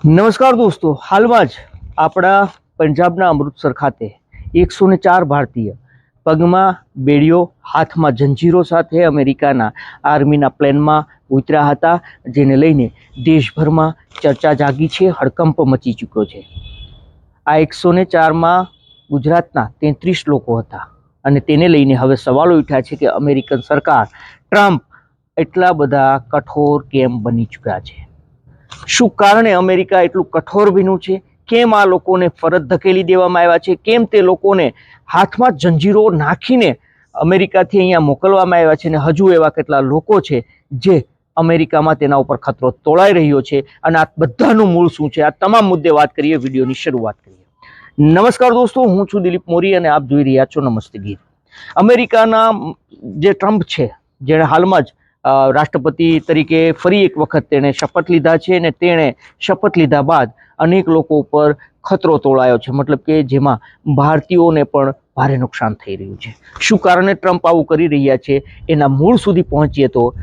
નમસ્કાર દોસ્તો, હાલમાં જ આપણા પંજાબના અમૃતસર ખાતે એકસો ને ચાર ભારતીય પગમાં બેડીઓ હાથમાં જંજીરો સાથે અમેરિકાના આર્મીના પ્લેનમાં ઉતર્યા હતા, જેને લઈને દેશભરમાં ચર્ચા જાગી છે, હડકંપ મચી ચૂક્યો છે. આ એકસો ને ચારમાં ગુજરાતના તેત્રીસ લોકો હતા અને તેને લઈને હવે સવાલો ઉઠ્યા છે કે અમેરિકન સરકાર, ટ્રમ્પ એટલા બધા કઠોર કેમ બની ચૂક્યા છે? શું કારણે અમેરિકા એટલું કઠોર ભીનું છે? કેમ આ લોકોને ફરજ ધકેલી દેવામાં આવ્યા છે? કેમ તે લોકોને હાથમાં જંજીરો નાખીને અમેરિકાથી અહીંયા મોકલવામાં આવ્યા છે અને હજુ એવા કેટલા લોકો છે જે અમેરિકામાં તેના ઉપર ખતરો તોળાઈ રહ્યો છે? અને આ બધાનું મૂળ શું છે? આ તમામ મુદ્દે વાત કરીએ, વિડીયોની શરૂઆત કરીએ. નમસ્કાર દોસ્તો, હું છું દિલીપ મોરી અને આપ જોઈ રહ્યા છો નમસ્તે ગીત અમેરિકાના જે ટ્રમ્પ છે, જેણે હાલમાં જ રાષ્ટ્રપતિ તરીકે ફરી એક વખત તેણે શપથ લીધા છે અને તેણે શપથ લીધા બાદ અનેક લોકો ઉપર ખતરો તોળાયો છે. મતલબ કે જેમાં ભારતીયોને પણ ભારે નુકસાન થઈ રહ્યું છે. શું કારણે ટ્રમ્પ આવું કરી રહ્યા છે? એના મૂળ સુધી પહોંચીએ તો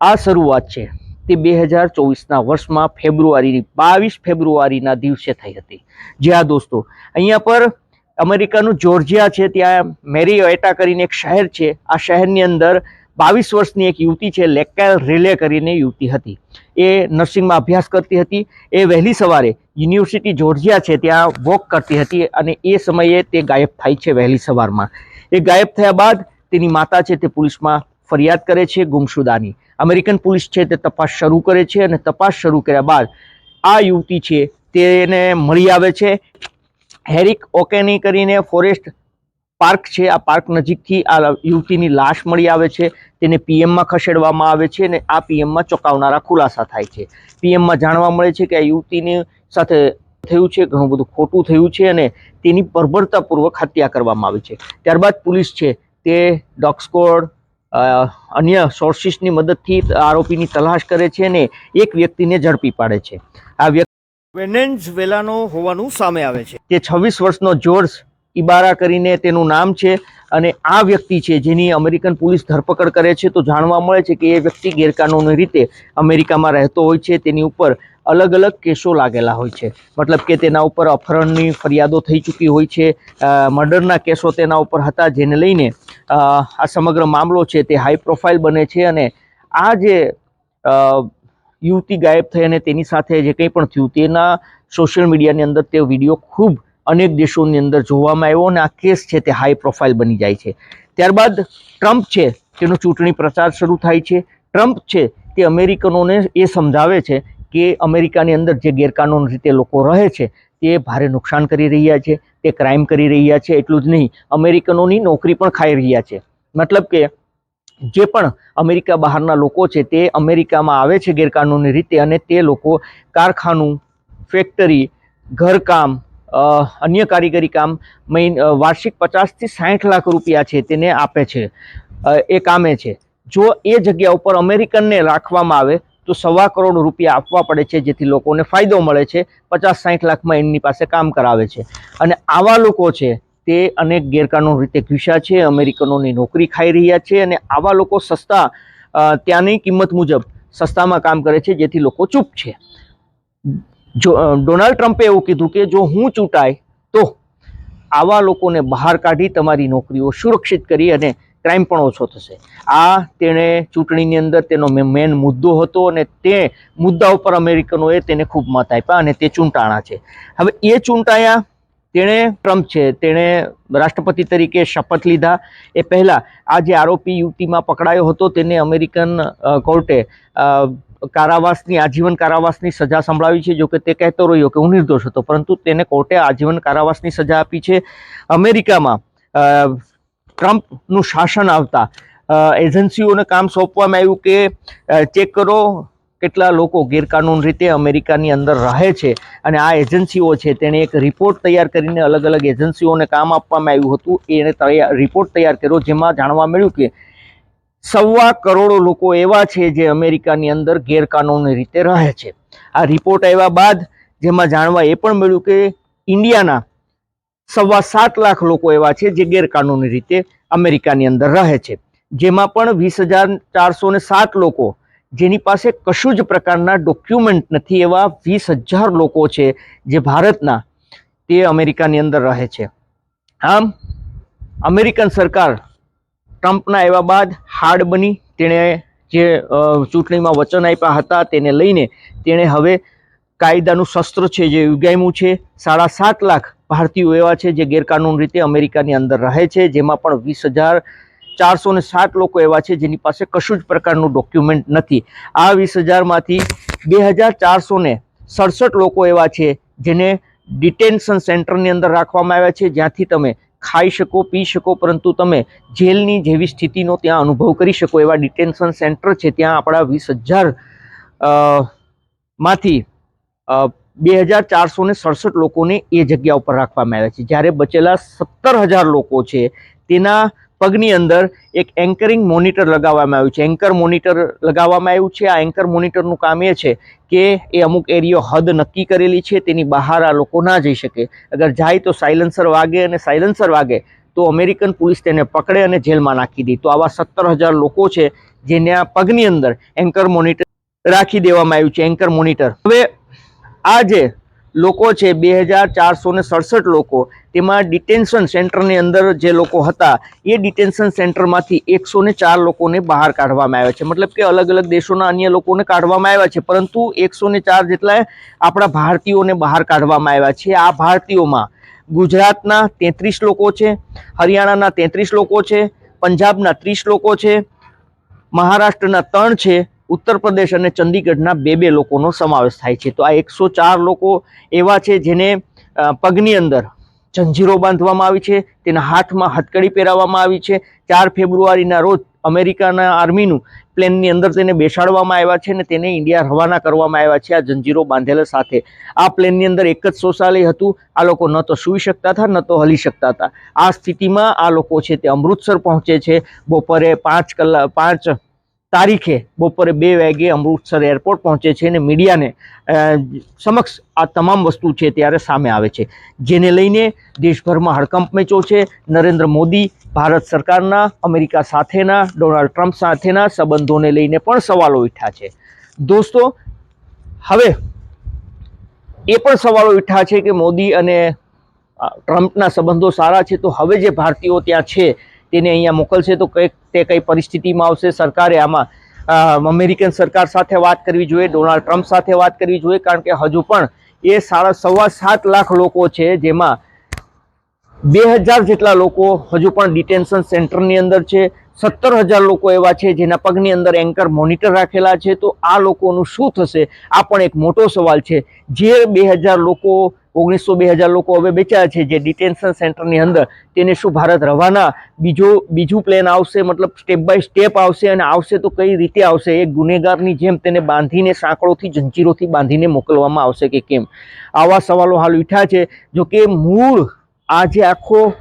આ શરૂઆત છે. તે બે હજાર ચોવીસના વર્ષમાં ફેબ્રુઆરીની, બાવીસ ફેબ્રુઆરીના દિવસે થઈ હતી. જે આ દોસ્તો, અહીંયા પર અમેરિકાનું જોર્જિયા છે, ત્યાં મેરીઓએટા કરીને એક શહેર છે. આ શહેરની અંદર બાવીસ વર્ષની એક યુવતી છે લેકેલ રિલે કરીને યુવતી હતી. એ નર્સિંગમાં અભ્યાસ કરતી હતી. એ વહેલી સવારે યુનિવર્સિટી જોર્જિયા છે, ત્યાં વોક કરતી હતી અને એ સમયે તે ગાયબ થાય છે વહેલી સવારમાં. એ ગાયબ થયા બાદ તેની માતા છે તે પોલીસમાં ફરિયાદ કરે છે ગુમશુદાની. અમેરિકન પોલીસ છે તે તપાસ શરૂ કરે છે અને તપાસ શરૂ કર્યા બાદ આ યુવતી છે, તેને મળી આવે છે. હેરિક ઓકેની કરીને ફોરેસ્ટ પાર્ક છે. આ પાર્ક નજીકથી આ યુવતીની લાશ મળી આવે છે. તેને પીએમમાં ખસેડવામાં આવે છે અને આ પીએમમાં ચોંકાવનારા ખુલાસા થાય છે. પીએમમાં જાણવા મળે છે કે આ યુવતીની સાથે થયું છે ઘણું બધું ખોટું થયું છે અને તેની બર્બરતાપૂર્વક હત્યા કરવામાં આવી છે. ત્યારબાદ પોલીસ છે તે ડોગ સ્કોડ અન્ય સોર્સિસની મદદથી આરોપીની તલાશ કરે છે અને એક વ્યક્તિને ઝડપી પાડે છે. આ વ્યક્તિ વેનેન્ઝવેલાનો હોવાનું સામે આવે છે. તે છવ્વીસ વર્ષનો જોર્જ ઇબારા કરીને તેનું નામ છે અને આ વ્યક્તિ છે જેની અમેરિકન પોલીસ ધરપકડ કરે છે, તો જાણવા મળે છે કે એ વ્યક્તિ ગેરકાનૂની રીતે અમેરિકામાં રહેતો હોય છે, તેની ઉપર અલગ અલગ કેસો લાગેલા હોય છે. મતલબ કે તેના ઉપર અપહરણની ફરિયાદો થઈ ચૂકી હોય છે મર્ડરના કેસો તેના ઉપર હતા, જેને લઈને આ સમગ્ર મામલો છે તે હાઈ પ્રોફાઇલ બને છે અને આ જે યુવતી ગાયબ થઈ અને તેની સાથે જે કંઈ પણ થયું, તેના સોશિયલ મીડિયાની અંદર તે વીડિયો ખૂબ અનેક દેશોની અંદર જોવામાં આવ્યો અને આ કેસ છે તે હાઈ પ્રોફાઇલ બની જાય છે. ત્યારબાદ ટ્રમ્પ છે તેનો ચૂંટણી પ્રચાર શરૂ થાય છે. ટ્રમ્પ છે તે અમેરિકનોને એ સમજાવે છે કે અમેરિકાની અંદર જે ગેરકાનૂન રીતે લોકો રહે છે તે ભારે નુકસાન કરી રહ્યા છે, તે ક્રાઇમ કરી રહ્યા છે, એટલું જ નહીં, અમેરિકનોની નોકરી પણ ખાઈ રહ્યા છે. મતલબ કે જે પણ અમેરિકા બહારના લોકો છે તે અમેરિકામાં આવે છે ગેરકાનૂની રીતે અને તે લોકો કારખાનું ફેક્ટરી ઘરકામ અન્ય કારીગરી કામ મહિન વાર્ષિક પચાસથી સાઠ લાખ રૂપિયા છે તેને આપે છે. એ કામે છે. જો એ જગ્યા ઉપર અમેરિકનને રાખવામાં આવે તો સવા કરોડ રૂપિયા આપવા પડે છે જેથી લોકોને ફાયદો મળે છે. પચાસ સાઠ લાખમાં એમની પાસે કામ કરાવે છે. અને આવા લોકો છે તે અનેક ગેરકાનૂન રીતે ઘૂસ્યા છે, અમેરિકનોની નોકરી ખાઈ રહ્યા છે અને આવા લોકો સસ્તા ત્યાંની કિંમત મુજબ સસ્તામાં કામ કરે છે જેથી લોકો ચૂપ છે. જો ડોનાલ્ડ ટ્રમ્પે એવું કીધું કે જો હું ચૂંટાય, તો આવા લોકોને બહાર કાઢી તમારી નોકરીઓ સુરક્ષિત કરી અને ક્રાઇમ પણ ઓછો થશે. આ તેણે ચૂંટણીની અંદર તેનો મેન મુદ્દો હતો અને તે મુદ્દા ઉપર અમેરિકનોએ તેને ખૂબ મત આપ્યા અને તે ચૂંટાણા છે. હવે એ ચૂંટાયા તેણે ટ્રમ્પ છે, તેણે રાષ્ટ્રપતિ તરીકે શપથ લીધા. એ પહેલાં આ જે આરોપી યુવતીમાં પકડાયો હતો, તેને અમેરિકન કોર્ટે કારાવાસની, આજીવન કારાવાસની સજા સંભળાવી છે, જો કે તે કહેતો રહ્યો કે હું નિર્દોષ હતો. પરંતુ તેને કોર્ટે આજીવન કારાવાસની સજા આપી છે. અમેરિકામાં ટ્રમ્પનું શાસન આવતા એજન્સીઓને કામ સોંપવામાં આવ્યું કે ચેક કરો કેટલા લોકો ગેરકાનૂન રીતે અમેરિકાની અંદર રહે છે. અને આ એજન્સીઓ છે, તેણે એક રિપોર્ટ તૈયાર કરીને અલગ અલગ એજન્સીઓને કામ આપવામાં આવ્યું હતું. એને રિપોર્ટ તૈયાર કર્યો, જેમાં જાણવા મળ્યું કે સવા કરોડ લોકો એવા છે જે અમેરિકાની અંદર ગેરકાનૂની રીતે રહે છે. આ રિપોર્ટ આવ્યા બાદ જેમાં જાણવા એ પણ મળ્યું કે ઇન્ડિયાના સવા સાત લાખ લોકો એવા છે જે ગેરકાનૂની રીતે અમેરિકાની અંદર રહે છે. જેમાં પણ વીસ હજાર ચારસો ને સાત લોકો જેની પાસે કશું જ પ્રકારના ડોક્યુમેન્ટ નથી એવા વીસ હજાર લોકો છે જે ભારતના તે અમેરિકાની અંદર રહે છે. આમ, અમેરિકન સરકાર ટ્રમ્પના આવ્યા બાદ હાર્ડ બની. તેણે જે ચૂંટણીમાં વચન આપ્યા હતા તેને લઈને તેણે હવે કાયદાનું શસ્ત્ર છે જે ઉગામ્યું છે. સાડા સાત લાખ ભારતીયો એવા છે જે ગેરકાનૂન રીતે અમેરિકાની અંદર રહે છે, જેમાં પણ વીસ હજાર ચારસો ને સાત લોકો એવા છે જેની પાસે કશું જ પ્રકારનું ડોક્યુમેન્ટ નથી. આ વીસ હજારમાંથી બે હજાર ચારસો ને સડસઠ લોકો એવા છે જેને ડિટેન્શન સેન્ટરની અંદર રાખવામાં આવ્યા છે. જ્યાંથી તમે ખાઈ શકો, પી શકો, પરંતુ તમે જેલની જેવી સ્થિતિનો ત્યાં અનુભવ કરી શકો. એવા ડિટેન્શન સેન્ટર છે, ત્યાં આપણા વીસ હજારમાંથી બે હજાર ચારસો ને સડસઠ લોકોને એ જગ્યા ઉપર રાખવામાં આવ્યા છે. જ્યારે બચેલા સત્તર હજાર લોકો છે, તેના પગની અંદર એક એન્કરિંગ મોનિટર લગાવવામાં આવ્યું છે. એન્કર મોનિટર લગાવવામાં આવ્યું છે. આ એન્કર મોનિટરનું કામ એ છે કે એ અમુક એરિયો હદ નક્કી કરેલી છે, તેની બહાર આ લોકો ના જઈ શકે. અગર જાય તો સાયલન્સર વાગે અને સાયલન્સર વાગે તો અમેરિકન પોલીસ તેને પકડે અને જેલમાં નાખી દે. તો આવા સત્તર હજાર લોકો છે જેના પગની અંદર એન્કર મોનિટર રાખી દેવામાં આવ્યું છે, એન્કર મોનિટર. હવે આ જે લોકો છે, બે હજાર ચારસો ને સડસઠ લોકો, તેમાં ડિટેન્શન સેન્ટરની અંદર જે લોકો હતા, એ ડિટેન્શન સેન્ટરમાંથી એકસો ને ચાર લોકોને બહાર કાઢવામાં આવ્યા છે. મતલબ કે અલગ અલગ દેશોના અન્ય લોકોને કાઢવામાં આવ્યા છે, પરંતુ એકસો ને ચાર જેટલા આપણા ભારતીયોને બહાર કાઢવામાં આવ્યા છે. આ ભારતીયોમાં ગુજરાતના તેત્રીસ લોકો છે, હરિયાણાના તેત્રીસ લોકો છે, પંજાબના ત્રીસ લોકો છે, મહારાષ્ટ્રના ત્રણ છે ઉત્તર પ્રદેશ અને ચંદીગઢના બે બે લોકોનો સમાવેશ થાય છે. તો આ એકસો ચાર લોકો એવા છે જેને પગની અંદર જંજીરો બાંધવામાં આવી છે, તેના હાથમાં હથકડી પહેરાવવામાં આવી છે. ચાર ફેબ્રુઆરીના રોજ અમેરિકાના આર્મીનું પ્લેનની અંદર તેને બેસાડવામાં આવ્યા છે અને તેને ઇન્ડિયા રવાના કરવામાં આવ્યા છે. આ જંજીરો બાંધેલા સાથે આ પ્લેનની અંદર એક જ શૌચાલય હતું. આ લોકો ન તો સૂઈ શકતા હતા, ન તો હલી શકતા હતા. આ સ્થિતિમાં આ લોકો છે તે અમૃતસર પહોંચે છે. બપોરે પાંચ કલાક પાંચ તારીખે બપોરે બે વાગે અમૃતસર એરપોર્ટ પહોંચે છે અને મીડિયાને સમક્ષ આ તમામ વસ્તુ છે ત્યારે સામે આવે છે. જેને લઈને દેશભરમાં હડકંપ મેચો છે. નરેન્દ્ર મોદી ભારત સરકારના, અમેરિકા સાથેના, ડોનાલ્ડ ટ્રમ્પ સાથેના સંબંધોને લઈને પણ સવાલો ઉઠ્યા છે. દોસ્તો, હવે એ પણ સવાલો ઉઠ્યા છે કે મોદી અને ટ્રમ્પના સંબંધો સારા છે તો હવે જે ભારતીયો ત્યાં છે તેને અહીંયા મોકલશે તો કંઈક તે કઈ પરિસ્થિતિમાં આવશે. સરકારે આમાં અમેરિકન સરકાર સાથે વાત કરવી જોઈએ, ડોનાલ્ડ ટ્રમ્પ સાથે વાત કરવી જોઈએ, કારણ કે હજુ પણ એ સાડા સવા સાત લાખ લોકો છે જેમાં બે હજાર જેટલા લોકો હજુ પણ ડિટેન્શન સેન્ટરની અંદર છે. સત્તર હજાર લોકો એવા છે જેના પગની અંદર એન્કર મોનિટર રાખેલા છે. તો આ લોકોનું શું થશે? આ પણ એક મોટો સવાલ છે. જે બે હજાર લોકો ઓગણીસો બે હજાર લોકો હવે બેચ્યા છે જે ડિટેન્શન સેન્ટરની અંદર. તેને શું ભારત રવાના? બીજો, બીજું પ્લેન આવશે, મતલબ સ્ટેપ બાય સ્ટેપ આવશે અને આવશે તો કઈ રીતે આવશે? એ ગુનેગારની જેમ તેને બાંધીને, સાંકળોથી, જંજીરોથી બાંધીને મોકલવામાં આવશે કે કેમ? આવા સવાલો હાલ ઉઠ્યા છે. જો કે મૂળ આ જે આખો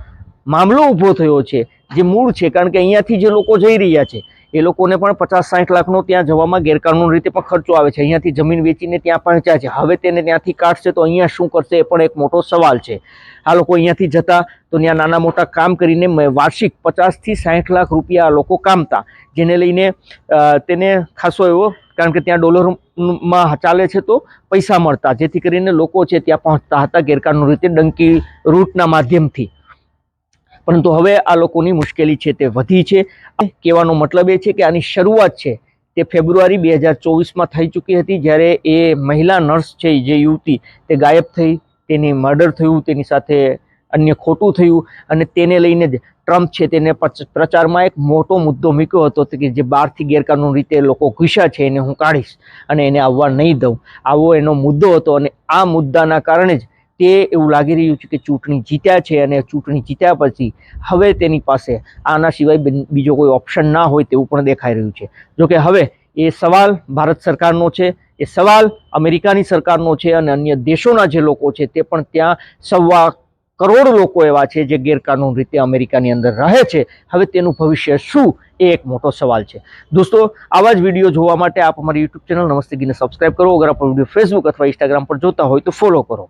મામલો ઊભો થયો છે. જે મૂળ છે, કારણ કે અહીંયાથી જે લોકો જઈ રહ્યા છે એ લોકોને પણ પચાસ સાઠ લાખનો ત્યાં જવામાં ગેરકાનૂન રીતે પણ ખર્ચો આવે છે. અહીંયાથી જમીન વેચીને ત્યાં પહોંચ્યા છે. હવે તેને ત્યાંથી કાઢશે તો અહીંયા શું કરશે એ પણ એક મોટો સવાલ છે. આ લોકો અહીંયાથી જતા તો ત્યાં નાના મોટા કામ કરીને વાર્ષિક પચાસથી સાઠ લાખ રૂપિયા લોકો કામતા. જેને લઈને તેને ખાસો એવો, કારણ કે ત્યાં ડોલરમાં ચાલે છે તો પૈસા મળતા. જેથી કરીને લોકો છે ત્યાં પહોંચતા હતા ગેરકાનૂની રીતે ડંકી રૂટના માધ્યમથી. પરંતુ હવે આ લોકોની મુશ્કેલી છે તે વધી છે. કહેવાનો મતલબ એ છે કે આની શરૂઆત છે તે ફેબ્રુઆરી બે હજાર ચોવીસમાં થઈ ચૂકી હતી જ્યારે એ મહિલા નર્સ છે જે યુવતી તે ગાયબ થઈ, તેની મર્ડર થયું, તેની સાથે અન્ય ખોટું થયું અને તેને લઈને જ ટ્રમ્પ છે તેને પ્રચારમાં એક મોટો મુદ્દો મૂક્યો હતો કે જે બહારથી ગેરકાનૂન રીતે લોકો ઘૂસ્યા છે એને હું કાઢીશ અને એને આવવા નહીં દઉં. આવો એનો મુદ્દો હતો અને આ મુદ્દાના કારણે જ તે એવું લાગી રહ્યું છે કે ચૂંટણી જીત્યા છે અને ચૂંટણી જીત્યા પછી હવે તેની પાસે આના સિવાય બીજો કોઈ ઓપ્શન ના હોય તેવું પણ દેખાઈ રહ્યું છે. જોકે હવે એ સવાલ ભારત સરકારનો છે, એ સવાલ અમેરિકાની સરકારનો છે અને અન્ય દેશોના જે લોકો છે તે પણ ત્યાં સવા કરોડ લોકો એવા છે જે ગેરકાનૂન રીતે અમેરિકાની અંદર રહે છે. હવે તેનું ભવિષ્ય શું એ એક મોટો સવાલ છે. દોસ્તો, આવા જ વીડિયો જોવા માટે આપ અમારી યુટ્યુબ ચેનલ નમસ્તે ગીને સબસ્ક્રાઈબ કરો. અગર આપણો વીડિયો ફેસબુક અથવા ઇન્સ્ટાગ્રામ પર જોતા હોય તો ફોલો કરો.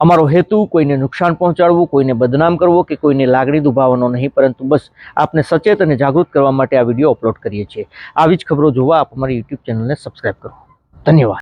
અમારો હેતુ કોઈને નુકસાન પહોંચાડવું, કોઈને બદનામ કરવો કે કોઈને લાગણી દુભાવવાનો નહીં, પરંતુ બસ આપને સચેત અને જાગૃત કરવા માટે આ વીડિયો અપલોડ કરીએ છીએ. આવી જ ખબરો જોવા આપ અમારી યુટ્યુબ ચેનલને સબસ્ક્રાઈબ કરો. ધન્યવાદ.